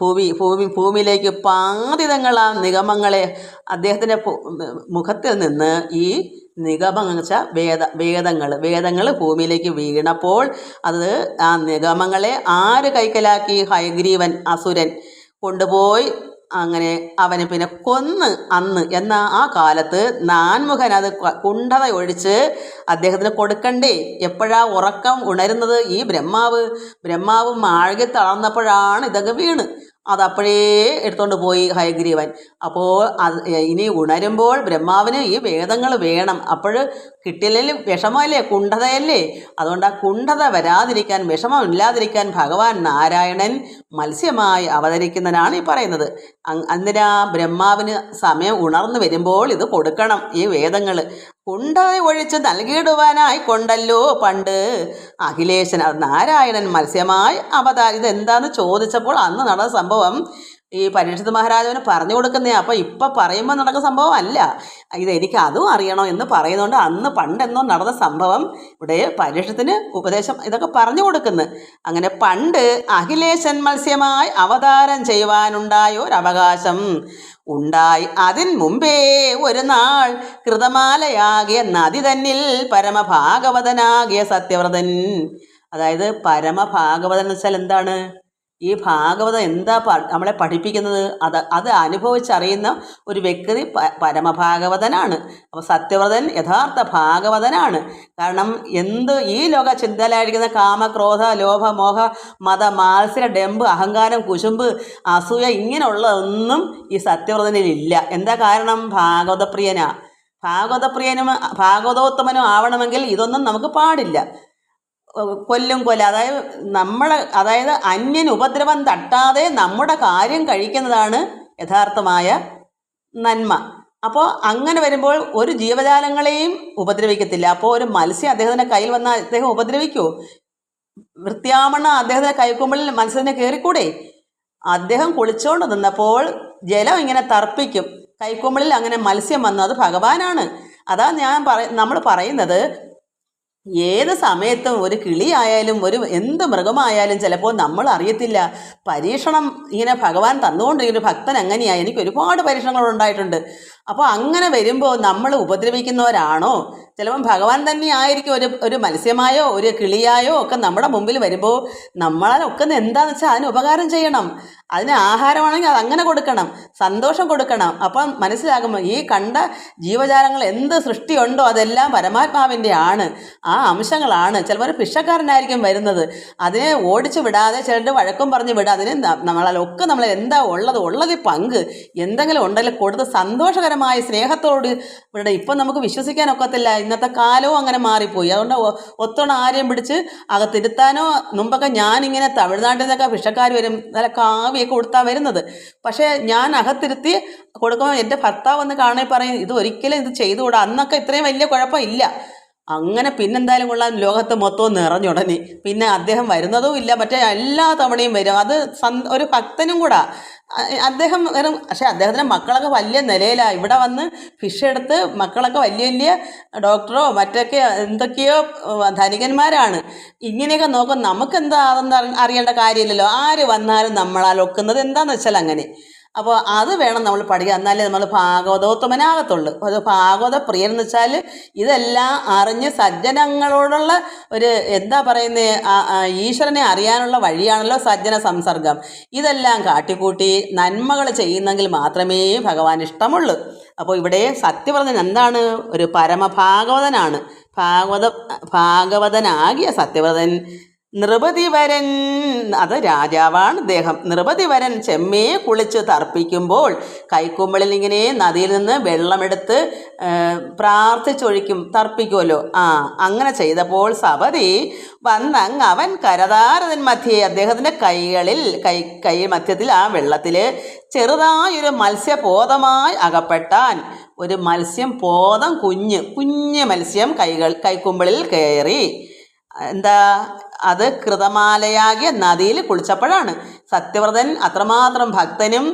ഭൂമി ഭൂമി ഭൂമിയിലേക്ക് പാതിതങ്ങളാ നിഗമങ്ങളെ അദ്ദേഹത്തിന്റെ മുഖത്തിൽ നിന്ന് ഈ നിഗമം എന്ന് വെച്ചാൽ വേദ വേദങ്ങൾ വേദങ്ങൾ ഭൂമിയിലേക്ക് വീണപ്പോൾ അത് ആ നിഗമങ്ങളെ ആര് കൈക്കലാക്കി? ഹയഗ്രീവൻ അസുരൻ കൊണ്ടുപോയി അങ്ങനെ അവനെ പിന്നെ കൊന്ന് അന്ന് എന്ന ആ കാലത്ത് നാൻമുഖൻ അത് കുണ്ഠത ഒഴിച്ച് അദ്ദേഹത്തിന് കൊടുക്കണ്ടേ? എപ്പോഴാ ഉറക്കം ഉണരുന്നത് ഈ ബ്രഹ്മാവ്? ബ്രഹ്മാവ് മാഴകി തളർന്നപ്പോഴാണ് ഇതൊക്കെ വീണ്. അതപ്പോഴേ എടുത്തുകൊണ്ട് പോയി ഹയഗ്രീവൻ. അപ്പോൾ അത് ഇനി ഉണരുമ്പോൾ ബ്രഹ്മാവിന് ഈ വേദങ്ങൾ വേണം. അപ്പോൾ കിട്ടിയില്ലെങ്കിൽ വിഷമമല്ലേ? കുണ്ഠതയല്ലേ? അതുകൊണ്ട് ആ കുണ്ഠത വരാതിരിക്കാൻ വിഷമമില്ലാതിരിക്കാൻ ഭഗവാൻ നാരായണൻ മത്സ്യമായി അവതരിക്കുന്നതിനാണ് ഈ പറയുന്നത്. അന്നിനാ ബ്രഹ്മാവിന് സമയം ഉണർന്നു വരുമ്പോൾ ഇത് കൊടുക്കണം ഈ വേദങ്ങൾ. കുണ്ഠത ഒഴിച്ച് നൽകിയിടുവാനായി കൊണ്ടല്ലോ പണ്ട്. അഖിലേശൻ നാരായണൻ മത്സ്യമായി അവതാ ഇതെന്താന്ന് ചോദിച്ചപ്പോൾ അന്ന് നടന്ന സംഭവം ഈ പരീക്ഷിത് മഹാരാജാവിന് പറഞ്ഞു കൊടുക്കുന്നേ. അപ്പോൾ ഇപ്പം പറയുമ്പോൾ നടക്കുന്ന സംഭവം അല്ല. ഇത് എനിക്ക് അതും അറിയണോ എന്ന് പറയുന്നതുകൊണ്ട് അന്ന് പണ്ടെന്നോ നടന്ന സംഭവം ഇവിടെ പരീക്ഷത്തിന് ഉപദേശം ഇതൊക്കെ പറഞ്ഞു കൊടുക്കുന്നു. അങ്ങനെ പണ്ട് അഖിലേശൻ മത്സ്യമായി അവതാരം ചെയ്യുവാനുണ്ടായ ഒരു അവകാശം ഉണ്ടായി. അതിൻ മുമ്പേ ഒരു നാൾ കൃതമാലയാകിയ നദി തന്നിൽ പരമഭാഗവതനാകിയ സത്യവ്രതൻ. അതായത് പരമഭാഗവതൻ എന്ന് വെച്ചാൽ എന്താണ്? ഈ ഭാഗവതം എന്താ നമ്മളെ പഠിപ്പിക്കുന്നത്? അത് അത് അനുഭവിച്ചറിയുന്ന ഒരു വ്യക്തി പരമഭാഗവതനാണ്. അപ്പോൾ സത്യവ്രതൻ യഥാർത്ഥ ഭാഗവതനാണ്. കാരണം എന്ത് ഈ ലോക ചിന്തയിലായിരിക്കുന്ന കാമക്രോധ ലോഭ മോഹ മത മാത്സര ഡെമ്പ് അഹങ്കാരം കുശുമ്പ് അസൂയ ഇങ്ങനെയുള്ളതൊന്നും ഈ സത്യവ്രതനിലില്ല എന്താ കാരണം? ഭാഗവതപ്രിയനാ. ഭാഗവതപ്രിയനും ഭാഗവതോത്തമനും ആവണമെങ്കിൽ ഇതൊന്നും നമുക്ക് പാടില്ല. കൊല്ലും കൊല അതായത് നമ്മളെ അതായത് അന്യന് ഉപദ്രവം തട്ടാതെ നമ്മുടെ കാര്യം കഴിക്കുന്നതാണ് യഥാർത്ഥമായ നന്മ. അപ്പോൾ അങ്ങനെ വരുമ്പോൾ ഒരു ജീവജാലങ്ങളെയും ഉപദ്രവിക്കത്തില്ല. അപ്പോൾ ഒരു മത്സ്യം അദ്ദേഹത്തിന്റെ കയ്യിൽ വന്നാൽ അദ്ദേഹം ഉപദ്രവിക്കൂ? വൃത്യാമണ അദ്ദേഹത്തിന്റെ കൈക്കുമ്പിളിൽ മത്സ്യത്തിനെ കയറിക്കൂടെ? അദ്ദേഹം കുളിച്ചുകൊണ്ട് നിന്നപ്പോൾ ജലം ഇങ്ങനെ തർപ്പിക്കും. കൈക്കുമ്പിളിൽ അങ്ങനെ മത്സ്യം വന്നു. അത് ഭഗവാനാണ്. അതാ ഞാൻ പറ നമ്മൾ പറയുന്നത് ഏത് സമയത്തും ഒരു കിളിയായാലും ഒരു എന്ത് മൃഗമായാലും ചിലപ്പോൾ നമ്മൾ അറിയത്തില്ല. പരീക്ഷണം ഇങ്ങനെ ഭഗവാൻ തന്നുകൊണ്ടിരിക്കുന്ന ഭക്തൻ അങ്ങനെയാണ് എനിക്ക് ഒരുപാട് പരീക്ഷണങ്ങൾ ഉണ്ടായിട്ടുണ്ട്. അപ്പോൾ അങ്ങനെ വരുമ്പോൾ നമ്മൾ ഉപദ്രവിക്കുന്നവരാണോ? ചിലപ്പം ഭഗവാൻ തന്നെ ആയിരിക്കും ഒരു ഒരു മത്സ്യമായോ ഒരു കിളിയായോ ഒക്കെ നമ്മുടെ മുമ്പിൽ വരുമ്പോൾ നമ്മളാൽ ഒക്കുന്ന എന്താണെന്ന് വെച്ചാൽ അതിന് ഉപകാരം ചെയ്യണം. അതിന് ആഹാരമാണെങ്കിൽ അത് അങ്ങനെ കൊടുക്കണം. സന്തോഷം കൊടുക്കണം. അപ്പം മനസ്സിലാകുമ്പോൾ ഈ കണ്ട ജീവജാലങ്ങൾ എന്ത് സൃഷ്ടിയുണ്ടോ അതെല്ലാം പരമാത്മാവിന്റെ ആണ്. ആ അംശങ്ങളാണ്. ചിലപ്പോൾ ഒരു ഭിക്ഷക്കാരനായിരിക്കും വരുന്നത്. അതിനെ ഓടിച്ചു വിടാതെ ചിലരുടെ വഴക്കും പറഞ്ഞ് വിടാതെ അതിന് ന- നമ്മളൊക്കെ നമ്മൾ എന്താ ഉള്ളത്? ഉള്ളത് പങ്ക്. എന്തെങ്കിലും ഉണ്ടെങ്കിൽ കൊടുത്ത് സന്തോഷകരമായ സ്നേഹത്തോട് ഇവിടെ ഇപ്പം നമുക്ക് വിശ്വസിക്കാൻ ഒക്കത്തില്ല. ഇന്നത്തെ കാലവും അങ്ങനെ മാറിപ്പോയി. അതുകൊണ്ട് ഒത്തോണം ആരെയും പിടിച്ച് അകത്തിരുത്താനോ മുമ്പൊക്കെ ഞാനിങ്ങനെ തമിഴ്നാട്ടിൽ നിന്നൊക്കെ ഭിക്ഷക്കാർ വരും നല്ല കാവിയൊക്കെ കൊടുത്താൽ വരുന്നത്. പക്ഷേ ഞാൻ അകത്തിരുത്തി കൊടുക്കുമ്പോൾ എന്റെ ഭർത്താവ് വന്ന് കാണാൻ പറയും ഇത് ഒരിക്കലും ഇത് ചെയ്തുകൂടാ. അന്നൊക്കെ ഇത്രയും വലിയ കുഴപ്പമില്ല. അങ്ങനെ പിന്നെന്തായാലും കൊള്ളാൻ ലോകത്ത് മൊത്തവും നിറഞ്ഞുടനെ പിന്നെ അദ്ദേഹം വരുന്നതും ഇല്ല. മറ്റേ എല്ലാ തവണയും വരും. അത് ഒരു ഭക്തനും കൂടാ. അദ്ദേഹം വെറും പക്ഷേ അദ്ദേഹത്തിന്റെ മക്കളൊക്കെ വലിയ നിലയിലാണ് ഇവിടെ വന്ന് ഫിഷ് എടുത്ത് മക്കളൊക്കെ വലിയ വലിയ ഡോക്ടറോ മറ്റൊക്കെ എന്തൊക്കെയോ ധനികന്മാരാണ്. ഇങ്ങനെയൊക്കെ നോക്കും നമുക്കെന്താ അറി- അറിയേണ്ട കാര്യമില്ലല്ലോ. ആര് വന്നാലും നമ്മളാൽ ഒക്കുന്നത് എന്താണെന്ന് വെച്ചാൽ അങ്ങനെ. അപ്പോൾ അത് വേണം നമ്മൾ പഠിക്കുക എന്നാലേ നമ്മൾ ഭാഗവതോത്തമനാകത്തുള്ളൂ. അത് ഭാഗവത പ്രിയൻ എന്ന് വെച്ചാൽ ഇതെല്ലാം അറിഞ്ഞ് സജ്ജനങ്ങളോടുള്ള ഒരു എന്താ പറയുന്നത് ഈശ്വരനെ അറിയാനുള്ള വഴിയാണല്ലോ സജ്ജന സംസർഗം. ഇതെല്ലാം കാട്ടിക്കൂട്ടി നന്മകൾ ചെയ്യുന്നെങ്കിൽ മാത്രമേ ഭഗവാൻ ഇഷ്ടമുള്ളൂ. അപ്പോൾ ഇവിടെ സത്യവ്രതൻ എന്താണ്? ഒരു പരമഭാഗവതനാണ്. ഭാഗവത ഭാഗവതനാകിയ സത്യവ്രതൻ നൃപതിവരൻ അത് രാജാവാണ് അദ്ദേഹം നൃപതിവരൻ ചെമ്മയെ കുളിച്ച് തർപ്പിക്കുമ്പോൾ കൈക്കുമ്പിളിൽ ഇങ്ങനെ നദിയിൽ നിന്ന് വെള്ളമെടുത്ത് പ്രാർത്ഥിച്ചൊഴിക്കും തർപ്പിക്കുമല്ലോ ആ അങ്ങനെ ചെയ്തപ്പോൾ സപതി വന്നങ് അവൻ കരതാരതൻ മധ്യേ അദ്ദേഹത്തിന്റെ കൈകളിൽ കൈ കൈ മധ്യത്തിൽ ആ വെള്ളത്തിൽ ചെറുതായൊരു മത്സ്യബോധമായി അകപ്പെട്ടാൻ ഒരു മത്സ്യം പോതം കുഞ്ഞ് കുഞ്ഞ് മത്സ്യം കൈകൾ കൈക്കുമ്പിളിൽ കയറി. എന്താ? അത് കൃതമാലയാകിയ നദിയിൽ കുളിച്ചപ്പോഴാണ്. സത്യവ്രതൻ അത്രമാത്രം ഭക്തനും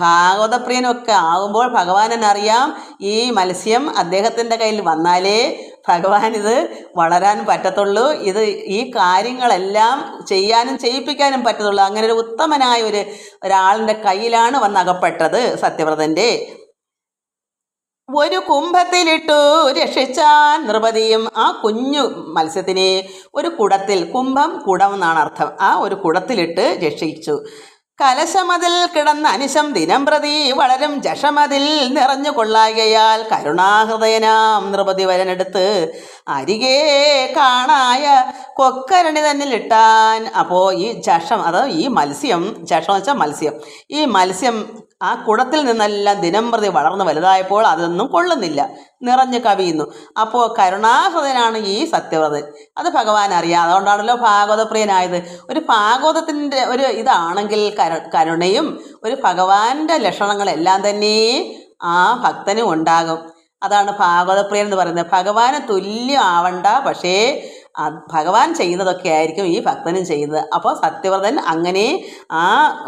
ഭാഗവതപ്രിയനൊക്കെ ആകുമ്പോൾ ഭഗവാനെന്നറിയാം ഈ മത്സ്യം അദ്ദേഹത്തിന്റെ കയ്യിൽ വന്നാലേ ഭഗവാൻ ഇത് വളരാൻ പറ്റത്തുള്ളൂ. ഇത് ഈ കാര്യങ്ങളെല്ലാം ചെയ്യാനും ചെയ്യിപ്പിക്കാനും പറ്റത്തുള്ളൂ. അങ്ങനെ ഒരു ഉത്തമനായ ഒരു ഒരാളിന്റെ കയ്യിലാണ് വന്നകപ്പെട്ടത് സത്യവ്രതന്റെ. ഒരു കുംഭത്തിലിട്ടു രക്ഷിച്ച നൃപതിയും ആ കുഞ്ഞു മത്സ്യത്തിനെ ഒരു കുടത്തിൽ കുംഭം കുടം എന്നാണ് അർത്ഥം. ആ ഒരു കുടത്തിലിട്ട് രക്ഷിച്ചു. കലശമതിൽ കിടന്ന അനിശം ദിനം പ്രതി വളരും ജഷമതിൽ നിറഞ്ഞു കൊള്ളായകയാൽ കരുണാഹൃദയനാം നൃപതി വരനെടുത്ത് അരികെ കാണായ കൊക്കരണി തന്നിൽ ഇട്ടാൻ. അപ്പോൾ ഈ ജഷം അതോ ഈ മത്സ്യം ജഷം വെച്ചാൽ മത്സ്യം. ഈ മത്സ്യം ആ കുടത്തിൽ നിന്നെല്ലാം ദിനം പ്രതി വളർന്ന് വലുതായപ്പോൾ അതൊന്നും കൊള്ളുന്നില്ല. നിറഞ്ഞു കവിയുന്നു. അപ്പോൾ കരുണാഹൃതനാണ് ഈ സത്യവ്രതൻ. അത് ഭഗവാൻ അറിയാം അതുകൊണ്ടാണല്ലോ ഭാഗവതപ്രിയനായത്. ഒരു ഭാഗവതത്തിന്റെ ഒരു ഇതാണെങ്കിൽ കരു കരുണയും ഒരു ഭഗവാന്റെ ലക്ഷണങ്ങളെല്ലാം തന്നെ ആ ഭക്തനും ഉണ്ടാകും. അതാണ് ഭാഗവതപ്രിയൻ എന്ന് പറയുന്നത്. ഭഗവാന് തുല്യം ആവണ്ട പക്ഷേ ഭഗവാൻ ചെയ്യുന്നതൊക്കെ ആയിരിക്കും ഈ ഭക്തനും ചെയ്യുന്നത്. അപ്പോൾ സത്യവ്രതൻ അങ്ങനെ ആ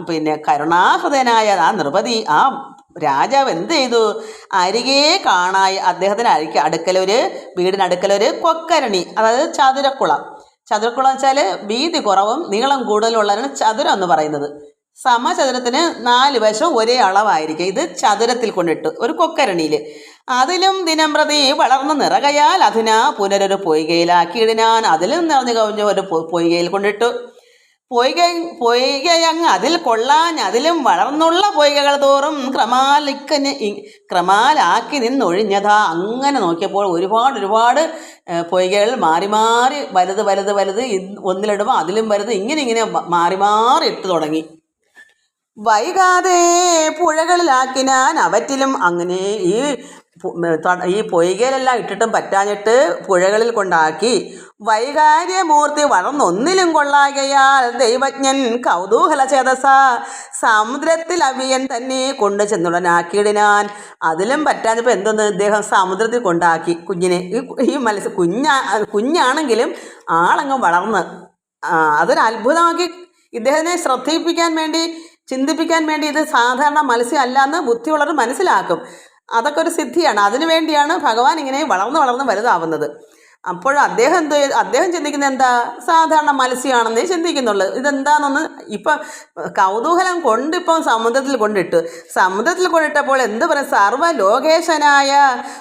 പിന്നെ കരുണാഹൃദയനായ ആ നൃപതി ആ രാജാവ് എന്ത് ചെയ്തു? അരികെ കാണായി. അദ്ദേഹത്തിന് അരിക്ക് അടുക്കലൊരു വീടിനടുക്കലൊരു കൊക്കരണി അതായത് ചതുരക്കുളം. ചതുരക്കുളം വെച്ചാൽ വീതി കുറവും നീളം കൂടുതലുള്ളതിന് ചതുരം എന്ന് പറയുന്നത്. സമചതുരത്തിന് നാല് വശം ഒരേ അളവായിരിക്കും. ഇത് ചതുരത്തിൽ കൊണ്ടിട്ട് ഒരു കൊക്കരണിയിൽ അതിലും ദിനം പ്രതി വളർന്നു നിറകയാൽ അതിനാ പുനരൊരു പൊയ്കയിലാക്കിയിടിനാൻ അതിലും നിറഞ്ഞു കവിഞ്ഞ ഒരു പൊയ്കയിൽ കൊണ്ടിട്ടു. പൊയ്ക പൊയ്കയങ്ങ് അതിൽ കൊള്ളാൻ അതിലും വളർന്നുള്ള പൊയ്കകൾ തോറും ക്രമാലിക്കന് ക്രമാലാക്കി നിന്നൊഴിഞ്ഞതാ. അങ്ങനെ നോക്കിയപ്പോൾ ഒരുപാട് ഒരുപാട് പൊയ്കകൾ മാറി മാറി വലുത് വലുത് വലുത് ഒന്നിലിടുമ്പോൾ അതിലും വലുത് ഇങ്ങനെ ഇങ്ങനെ മാറി മാറി ഇട്ട് തുടങ്ങി. വൈകാതെ പുഴകളിലാക്കിനാൻ അവറ്റിലും അങ്ങനെ ഈ ഈ പൊയ്കയിലെല്ലാം ഇട്ടിട്ടും പറ്റാഞ്ഞിട്ട് പുഴകളിൽ കൊണ്ടാക്കി വൈകാര്യമൂർത്തി വളർന്നൊന്നിലും കൊള്ളാകയാൽ ദൈവജ്ഞൻ കൗതൂഹല ചേതസ സമുദ്രത്തിൽ അവിയൻ തന്നെ കൊണ്ടു ചെന്നുടനാക്കിയിടിനാൻ. അതിലും പറ്റാഞ്ഞപ്പോൾ എന്തെന്ന് ഇദ്ദേഹം സമുദ്രത്തിൽ കൊണ്ടാക്കി. കുഞ്ഞിനെ ഈ മത്സ്യ കുഞ്ഞാ കുഞ്ഞാണെങ്കിലും ആളങ്ങ് വളർന്ന് അതൊരു അത്ഭുതമാക്കി ഇദ്ദേഹത്തിനെ ശ്രദ്ധിപ്പിക്കാൻ വേണ്ടി ചിന്തിപ്പിക്കാൻ വേണ്ടി ഇത് സാധാരണ മത്സ്യം അല്ല എന്ന് ബുദ്ധിയുള്ളവർ മനസ്സിലാക്കും. അതൊക്കെ ഒരു സിദ്ധിയാണ്. അതിനു വേണ്ടിയാണ് ഭഗവാൻ ഇങ്ങനെ വളർന്ന് വളർന്ന് വലുതാവുന്നത്. അപ്പോൾ അദ്ദേഹം എന്ത് അദ്ദേഹം ചിന്തിക്കുന്നത് എന്താ? സാധാരണ മത്സ്യമാണെന്നേ ചിന്തിക്കുന്നുള്ളൂ. ഇതെന്താണെന്ന് ഇപ്പം കൗതൂഹലം കൊണ്ടിപ്പം സമുദ്രത്തിൽ കൊണ്ടിട്ടു സമുദ്രത്തിൽ കൊണ്ടിട്ടപ്പോൾ എന്ത് പറയും സർവലോകേശനായ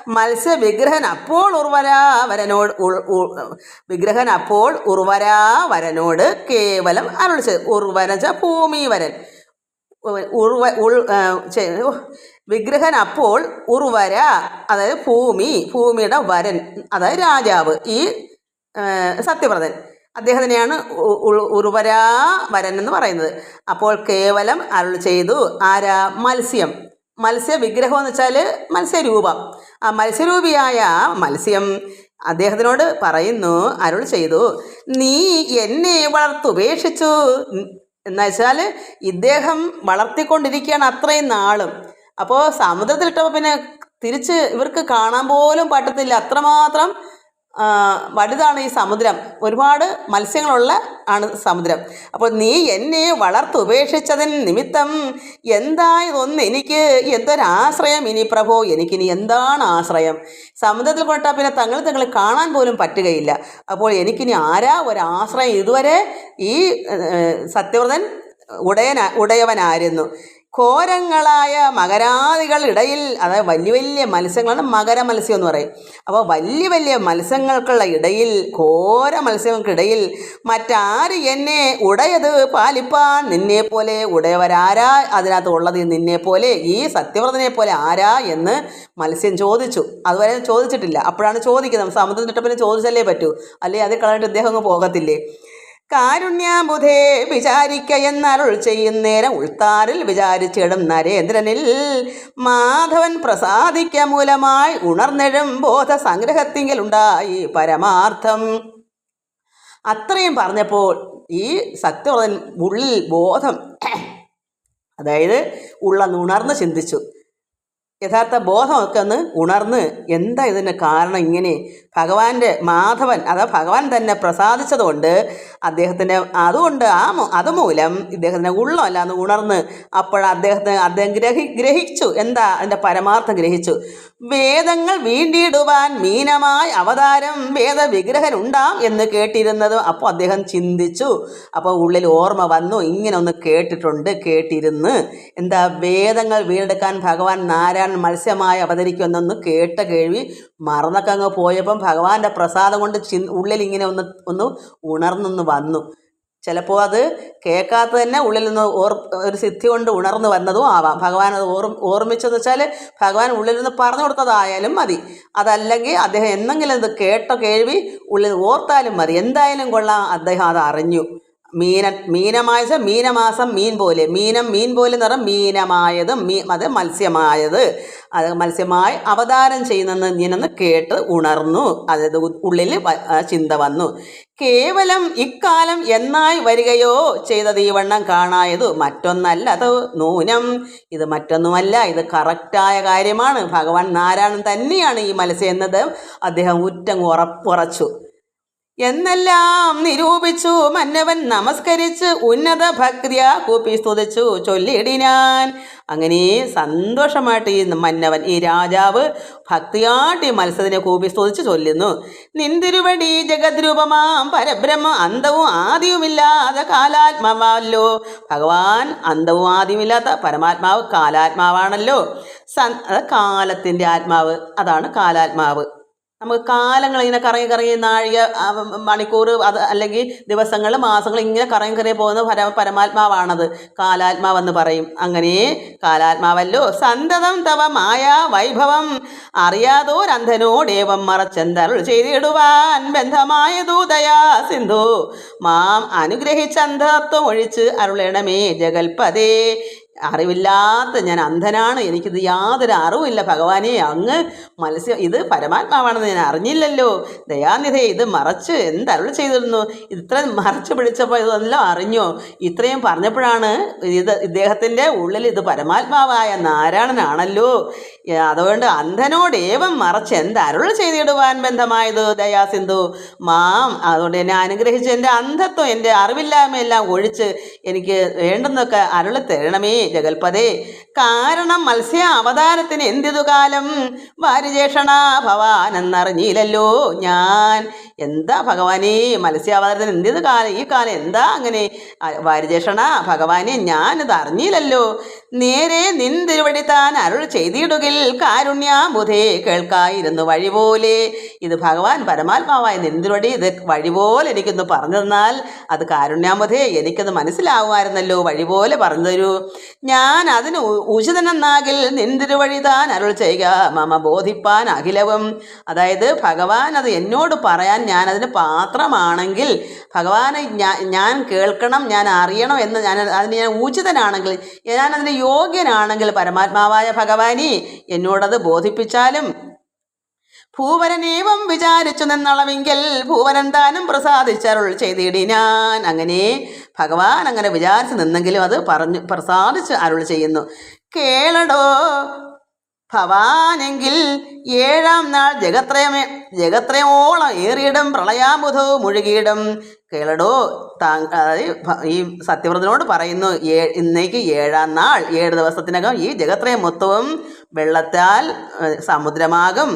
മത്സ്യവിഗ്രഹൻ അപ്പോൾ ഉർവരാ വരനോട് ഉൾ- ഉൾ- വിഗ്രഹൻ അപ്പോൾ ഉർവരാ വരനോട് കേവലം അരുളിച്ചത് ഉർവരജ ഉർവരച്ച ഭൂമി വരൻ ഉർവ ഉൾ വിഗ്രഹൻ അപ്പോൾ ഉർവര അതായത് ഭൂമി ഭൂമിയുടെ വരൻ അതായത് രാജാവ് ഈ സത്യവ്രതൻ അദ്ദേഹത്തിനെയാണ് ഉർവരാ വരൻ എന്ന് പറയുന്നത്. അപ്പോൾ കേവലം അരുൾ ചെയ്തു ആരാ? മത്സ്യം. മത്സ്യ വിഗ്രഹം എന്ന് വെച്ചാൽ മത്സ്യരൂപം. ആ മത്സ്യരൂപിയായ മത്സ്യം അദ്ദേഹത്തിനോട് പറയുന്നു അരുൾ ചെയ്തു നീ എന്നെ വളർത്തുപേക്ഷിച്ചു. എന്ന് വെച്ചാൽ ഇദ്ദേഹം വളർത്തിക്കൊണ്ടിരിക്കുകയാണ് അത്രയും നാളും. അപ്പോൾ സമുദ്രത്തിലിട്ടപ്പോൾ പിന്നെ തിരിച്ച് ഇവർക്ക് കാണാൻ പോലും പറ്റത്തില്ല. അത്രമാത്രം വലുതാണ് ഈ സമുദ്രം. ഒരുപാട് മത്സ്യങ്ങളുള്ള ആണ് സമുദ്രം. അപ്പോൾ നീ എന്നെ വളർത്തുപേക്ഷിച്ചതിന് നിമിത്തം എന്തായതൊന്ന് എനിക്ക് എന്തൊരാശ്രയം ഇനി പ്രഭോ? എനിക്കിനി എന്താണ് ആശ്രയം? സമുദ്രത്തിൽ കൊണ്ടാൽ പിന്നെ തങ്ങൾ തങ്ങൾ കാണാൻ പോലും പറ്റുകയില്ല. അപ്പോൾ എനിക്കിനി ആരാ ഒരാശ്രയം? ഇതുവരെ ഈ സത്യവ്രതൻ ഉടയന ഉടയവനായിരുന്നു. ഘോരങ്ങളായ മകരാദികളിടയിൽ അതായത് വലിയ വലിയ മത്സ്യങ്ങളാണ് മകര മത്സ്യം എന്ന് പറയും. അപ്പോൾ വലിയ വലിയ മത്സ്യങ്ങൾക്കുള്ള ഇടയിൽ ഘോര മത്സ്യങ്ങൾക്കിടയിൽ മറ്റാര് എന്നെ ഉടയത്? പാലിപ്പാൻ നിന്നെ പോലെ ഉടയവരാരാ അതിനകത്ത് ഉള്ളത്? നിന്നെ പോലെ ഈ സത്യവ്രതനെ പോലെ ആരാ എന്ന് മത്സ്യം ചോദിച്ചു. അതുവരെ ചോദിച്ചിട്ടില്ല. അപ്പോഴാണ് ചോദിക്കുന്നത്. സമുദ്രം പിന്നെ ചോദിച്ചല്ലേ പറ്റൂ? അല്ലേ? അത് കളഞ്ഞിട്ട് ഇദ്ദേഹം അങ്ങ് പോകത്തില്ലേ? കാരുണ്യാബുധേ വിചാരിക്ക എന്നരുൾ ചെയ്യുന്നേരം ഉൾത്താറിൽ വിചാരിച്ചിടും നരേന്ദ്രനിൽ. മാധവൻ പ്രസാദിക്ക മൂലമായി ഉണർന്നെഴും ബോധ സംഗ്രഹത്തിങ്കലുണ്ടായി പരമാർത്ഥം. അത്രയും പറഞ്ഞപ്പോൾ ഈ സത്യവ്രതൻ ഉള്ളിൽ ബോധം അതായത് ഉള്ള ഉണർന്ന് ചിന്തിച്ചു. യഥാർത്ഥ ബോധമൊക്കെ ഒന്ന് ഉണർന്ന് എന്താ ഇതിന് കാരണം ഇങ്ങനെ? ഭഗവാന്റെ മാധവൻ അതാ ഭഗവാൻ തന്നെ പ്രസാദിച്ചതുകൊണ്ട് അദ്ദേഹത്തിന് അതുകൊണ്ട് ആ അതുമൂലം ഇദ്ദേഹത്തിന്റെ ഉള്ളമല്ല എന്ന് ഉണർന്ന് അപ്പോൾ അദ്ദേഹത്തിന് അദ്ദേഹം ഗ്രഹി ഗ്രഹിച്ചു. എന്താ? അതിന്റെ പരമാർത്ഥം ഗ്രഹിച്ചു. വേദങ്ങൾ വീണ്ടിടുവാൻ മീനമായി അവതാരം വേദവിഗ്രഹനുണ്ടാം എന്ന് കേട്ടിരുന്നത് അപ്പോൾ അദ്ദേഹം ചിന്തിച്ചു. അപ്പോൾ ഉള്ളിൽ ഓർമ്മ വന്നു. ഇങ്ങനെ ഒന്ന് കേട്ടിട്ടുണ്ട് കേട്ടിരുന്ന്. എന്താ? വേദങ്ങൾ വീണ്ടെടുക്കാൻ ഭഗവാൻ നാരായണൻ മത്സ്യമായി അവതരിക്കുമെന്നൊന്ന് കേട്ട കേൾവി മറന്നൊക്കെ അങ്ങ് പോയപ്പം ഭഗവാന്റെ പ്രസാദം കൊണ്ട് ചി ഉള്ളിൽ ഇങ്ങനെ ഒന്ന് ഒന്ന് ഉണർന്നൊന്ന് വന്നു. ചിലപ്പോൾ അത് കേൾക്കാത്ത തന്നെ ഉള്ളിൽ നിന്ന് ഓർ ഒരു സിദ്ധി കൊണ്ട് ഉണർന്നു വന്നതും ആവാം. ഭഗവാൻ അത് ഓർ ഓർമ്മിച്ചെന്ന് വെച്ചാൽ ഭഗവാൻ ഉള്ളിൽ നിന്ന് പറഞ്ഞു കൊടുത്തതായാലും മതി. അതല്ലെങ്കിൽ അദ്ദേഹം എന്തെങ്കിലും ഇത് കേട്ടോ കേൾവി ഉള്ളിൽ ഓർത്താലും മതി. എന്തായാലും കൊള്ളാം. അദ്ദേഹം അത് അറിഞ്ഞു. മീന മീനമായ മീനമാസം മീൻ പോലെ. മീനം മീൻ പോലെ എന്ന് പറഞ്ഞാൽ മീനമായതും മീ അത് മത്സ്യമായത്. അത് മത്സ്യമായി അവതാരം ചെയ്യുന്നെന്ന് ഇങ്ങനെന്ന് കേട്ട് ഉണർന്നു. അതായത് ഉള്ളിൽ ചിന്ത വന്നു. കേവലം ഇക്കാലം എന്നായി വരികയോ ചെയ്തത് ഈ വണ്ണം കാണായതു മറ്റൊന്നല്ല. അത് നൂനം. ഇത് മറ്റൊന്നുമല്ല. ഇത് കറക്റ്റായ കാര്യമാണ്. ഭഗവാൻ നാരായണൻ തന്നെയാണ് ഈ മത്സ്യം എന്നത്. അദ്ദേഹം ഉറ്റം ഉറപ്പുറച്ചു എന്നെല്ലാം നിരൂപിച്ചു മന്നവൻ നമസ്കരിച്ച് ഉന്നത ഭക്തിയ കൂപ്പി സ്തുതിച്ചു ചൊല്ലിടിനാൻ അങ്ങനെ സന്തോഷമായിട്ട് ഈ മന്നവൻ ഈ രാജാവ് ഭക്തിയായിട്ട് ഈ മത്സ്യത്തിനെ കൂപ്പി സ്തുതിച്ച് ചൊല്ലുന്നു. നിന്തിരുവടി ജഗദ്രൂപമാം പരബ്രഹ്മ അന്തവും ആദ്യവുമില്ലാതെ കാലാത്മാവല്ലോ. ഭഗവാൻ അന്തവും ആദ്യമില്ലാത്ത പരമാത്മാവ് കാലാത്മാവാണല്ലോ. അത് കാലത്തിന്റെ ആത്മാവ് അതാണ് കാലാത്മാവ്. നമുക്ക് കാലങ്ങൾ ഇങ്ങനെ കറങ്ങി കറങ്ങി നാഴിക മണിക്കൂർ അത് അല്ലെങ്കിൽ ദിവസങ്ങൾ മാസങ്ങൾ ഇങ്ങനെ കറങ്ങി കറങ്ങി പോകുന്ന പര പരമാത്മാവാണത്. കാലാത്മാവെന്ന് പറയും. അങ്ങനെ കാലാത്മാവല്ലോ. സന്തതം തവ മായ വൈഭവം. അറിയാതോരന്ധനോടേവം മറച്ചെന്തരുൾ ചെയ്തിടുവാൻ ബന്ധമായ ദൂതയാ സിന്ധു. മാം അനുഗ്രഹിച്ചന്ധത്വം ഒഴിച്ച് അരുളണമേ ജഗൽപതേ. അറിവില്ലാത്ത ഞാൻ അന്ധനാണ്. എനിക്കിത് യാതൊരു അറിവില്ല ഭഗവാനെ അങ്ങ് മത്സ്യം ഇത് പരമാത്മാവാണെന്ന് ഞാൻ അറിഞ്ഞില്ലല്ലോ. ദയാനിധയെ ഇത് മറച്ച് എന്തരുൾ ചെയ്തിരുന്നു? ഇത്ര മറച്ച് പിടിച്ചപ്പോൾ ഇതെല്ലാം അറിഞ്ഞോ? ഇത്രയും പറഞ്ഞപ്പോഴാണ് ഇത് ഇദ്ദേഹത്തിന്റെ ഉള്ളിൽ ഇത് പരമാത്മാവായ നാരായണനാണല്ലോ. അതുകൊണ്ട് അന്ധനോട് ഏവം മറച്ച് എന്തരുൾ ചെയ്തിടുവാൻ ബന്ധമായത്? ദയാസിന്ധു മാം അതുകൊണ്ട് എന്നെ അനുഗ്രഹിച്ച് എന്റെ അന്ധത്വം എന്റെ അറിവില്ലായ്മയെല്ലാം ഒഴിച്ച് എനിക്ക് വേണ്ടെന്നൊക്കെ അരുളി തരണമേ ജഗൽപദേ കാരണം മത്സ്യ അവതാരത്തിന് എന്തിതു കാലം? വാരിജേഷണ ഭവാൻ എന്നറിഞ്ഞില്ലല്ലോ ഞാൻ. എന്താ ഭഗവാനേ മത്സ്യാവതാരത്തിന് എന്തിത് കാലം? ഈ കാലം എന്താ അങ്ങനെ? വാരിജേഷണ ഭഗവാനെ ഞാനിത് അറിഞ്ഞില്ലല്ലോ നേരെ നിൻ തിരുവടി താൻ അരുൾ ചെയ്തിടുകിൽ കാരുണ്യാമുധേ കേൾക്കായിരുന്നു വഴി പോലെ ഇത് ഭഗവാൻ പരമാത്മാവായ നിന്തിരുവടി ഇത് വഴി പോലെ എനിക്കൊന്ന് പറഞ്ഞു തന്നാൽ അത് കാരുണ്യാമുധേ എനിക്കത് മനസ്സിലാവുമായിരുന്നല്ലോ വഴി പോലെ പറഞ്ഞു തരൂ ഞാൻ അതിന് ഉചിതനെന്നാകിൽ നിന്തിരുവഴി താൻ അരുൾ ചെയ്യുക മമ ബോധിപ്പാൻ അഖിലവും. അതായത് ഭഗവാൻ അത് എന്നോട് പറയാൻ ഞാൻ അതിന് പാത്രമാണെങ്കിൽ ഭഗവാനെ ഞാൻ കേൾക്കണം ഞാൻ അറിയണം എന്ന് ഞാൻ അതിന് ഞാൻ ഉചിതനാണെങ്കിൽ ഞാൻ അതിന് യോഗ്യനാണെങ്കിൽ പരമാത്മാവായ ഭഗവാനി എന്നോടത് ബോധിപ്പിച്ചാലും ഭൂവരനേവം വിചാരിച്ചു നിന്നളവെങ്കിൽ ഭൂവരൻ താനും പ്രസാദിച്ചരുൾ ചെയ്തിടിനാൻ. അങ്ങനെ ഭഗവാൻ അങ്ങനെ വിചാരിച്ചു നിന്നെങ്കിലും അത് പറഞ്ഞു പ്രസാദിച്ച് അരുൾ ചെയ്യുന്നു. കേളടോ ഭവാനെങ്കിൽ ഏഴാം നാൾ ജഗത്രയമേ ജഗത്രയോളം ഏറിയിടം പ്രളയാബുധോ മുഴുകിയിടം. കേളടോ അതായത് ഈ സത്യവ്രതനോട് പറയുന്നു ഏ ഇന്നേക്ക് ഏഴാം നാൾ ഏഴ് ദിവസത്തിനകം ഈ ജഗത്രയം മൊത്തവും വെള്ളത്താൽ സമുദ്രമാകും.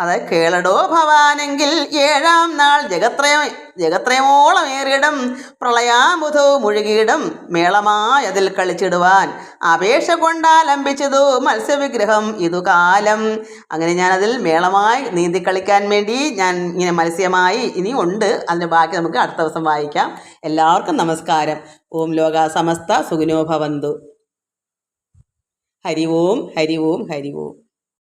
അതായത് കേളടോ ഭവാനെങ്കിൽ ഏഴാം നാൾ ജഗത്രയ ജഗത്രയമോളം ഏറിയിടം. പ്രളയാബുധോ മുഴുകിയിടം. മേളമായതിൽ കളിച്ചിടുവാൻ അപേക്ഷ കൊണ്ടാലംബിച്ചതു മത്സ്യവിഗ്രഹം ഇതു കാലം അങ്ങനെ അതിൽ മേളമായി നീന്തി കളിക്കാൻ വേണ്ടി ഞാൻ ഇങ്ങനെ മത്സ്യമായി ഇനി ഉണ്ട്. അതിന്റെ ബാക്കി നമുക്ക് അടുത്ത ദിവസം വായിക്കാം. എല്ലാവർക്കും നമസ്കാരം. ഓം ലോക സമസ്ത സുഖിനോ ഭവന്തു. ഹരി ഓം ഹരി ഓം ഹരി ഓം.